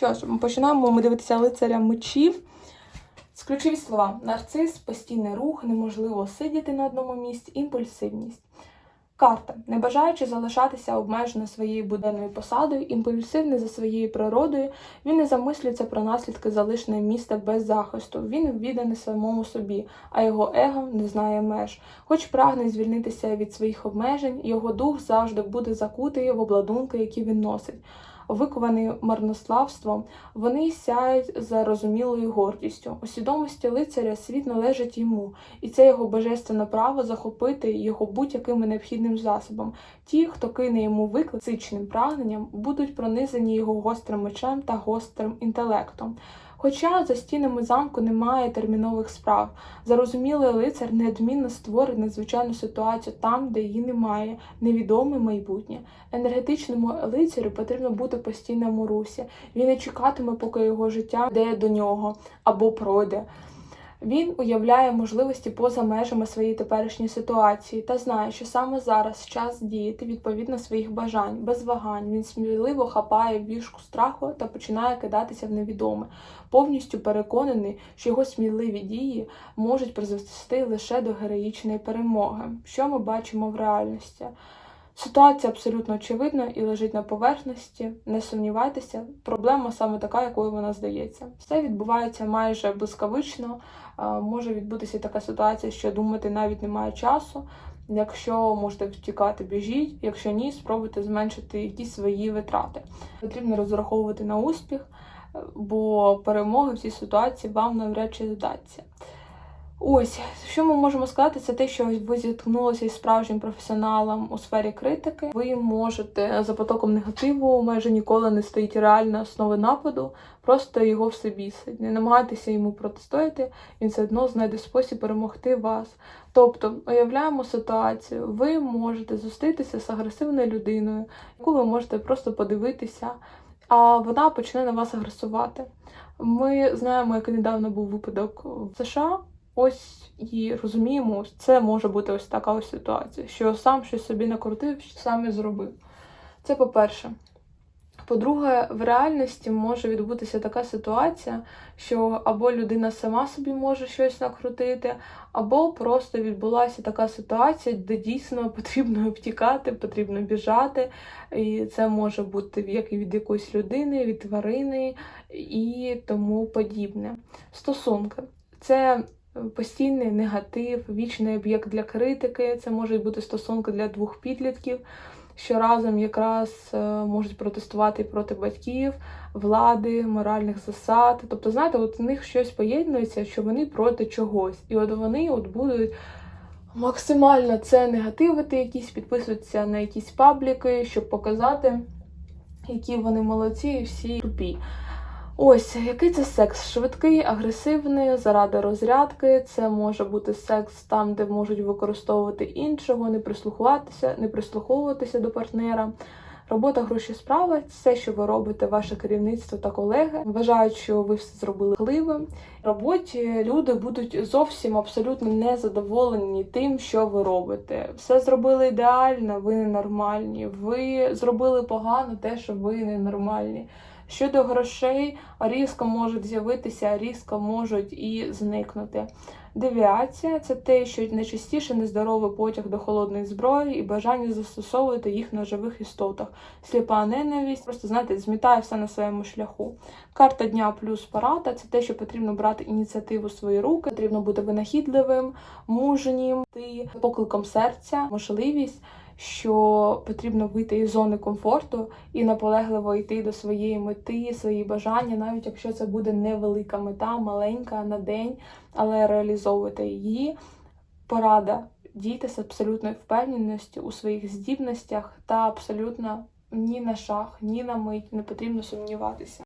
Що ж, ми починаємо ми дивитися лицаря мечів. Ключові слова: нарцис, постійний рух, неможливо сидіти на одному місці, імпульсивність. Карта. Не бажаючи залишатися обмежено своєю буденною посадою, імпульсивний за своєю природою, він не замислюється про наслідки залишеного міста без захисту. Він відданий самому собі, а його его не знає меж. Хоч прагне звільнитися від своїх обмежень, його дух завжди буде закутий в обладунки, які він носить. Викований марнославством, вони сяють за розумілою гордістю. У свідомості лицаря світ належить йому, і це його божественне право захопити його будь-яким необхідним засобом. Ті, хто кине йому виклик цичним прагненням, будуть пронизані його гострим мечем та гострим інтелектом. Хоча за стінами замку немає термінових справ, зарозумілий лицар неодмінно створить надзвичайну ситуацію там, де її немає, невідоме майбутнє. Енергетичному лицарю потрібно бути в постійному русі. Він не чекатиме, поки його життя йде до нього або пройде. Він уявляє можливості поза межами своєї теперішньої ситуації та знає, що саме зараз час діяти відповідно своїх бажань, без вагань. Він сміливо хапає вішку страху та починає кидатися в невідоме, повністю переконаний, що його сміливі дії можуть призвести лише до героїчної перемоги. Що ми бачимо в реальності? Ситуація абсолютно очевидна і лежить на поверхності. Не сумнівайтеся, проблема саме така, якою вона здається. Все відбувається майже блискавично. Може відбутися така ситуація, що думати навіть немає часу. Якщо можете втікати, біжіть. Якщо ні, спробуйте зменшити якісь свої витрати. Потрібно розраховувати на успіх, бо перемоги в цій ситуації вам навряд чи здаться. Ось, що ми можемо сказати, це те, що ви зіткнулися із справжнім професіоналом у сфері критики. Ви можете за потоком негативу майже ніколи не стоїть реальна основи нападу, просто його все бісить. Не намагайтеся йому протистояти, він все одно знайде спосіб перемогти вас. Тобто, уявляємо ситуацію, ви можете зустрітися з агресивною людиною, яку ви можете просто подивитися, а вона почне на вас агресувати. Ми знаємо, який недавно був випадок в США. Ось і розуміємо, це може бути ось така ось ситуація, що сам щось собі накрутив, що сам і зробив. Це по-перше. По-друге, в реальності може відбутися така ситуація, що або людина сама собі може щось накрутити, або просто відбулася така ситуація, де дійсно потрібно втікати, потрібно біжати. І це може бути як і від якоїсь людини, від тварини і тому подібне. Стосунки. Це постійний негатив, вічний об'єкт для критики. Це можуть бути стосунки для двох підлітків, що разом якраз е, можуть протестувати проти батьків, влади, моральних засад. Тобто, знаєте, от у них щось поєднується, що вони проти чогось. І от вони от будуть. Максимально це негативити, якісь підписуються на якісь пабліки, щоб показати, які вони молодці і всі тупі. Ось, який це секс? Швидкий, агресивний, заради розрядки. Це може бути секс там, де можуть використовувати іншого, не прислухуватися, не прислуховуватися до партнера. Робота, гроші, справа все, що ви робите, ваше керівництво та колеги, вважають, що ви все зробили хливим. Роботі люди будуть зовсім абсолютно незадоволені тим, що ви робите. Все зробили ідеально, ви ненормальні. Ви зробили погано те, що ви ненормальні. Щодо грошей, різко можуть з'явитися, різко можуть і зникнути. Девіація це те, що найчастіше нездоровий потяг до холодної зброї і бажання застосовувати їх на живих істотах. Сліпа ненависть, просто знаєте, змітає все на своєму шляху. Карта дня плюс порада це те, що потрібно брати ініціативу в свої руки, потрібно бути винахідливим, мужнім, ти покликом серця, можливість що потрібно вийти із зони комфорту і наполегливо йти до своєї мети, свої бажання, навіть якщо це буде невелика мета, маленька на день, але реалізовувати її. Порада дійте з абсолютною впевненістю у своїх здібностях та абсолютно ні на шах, ні на мить не потрібно сумніватися.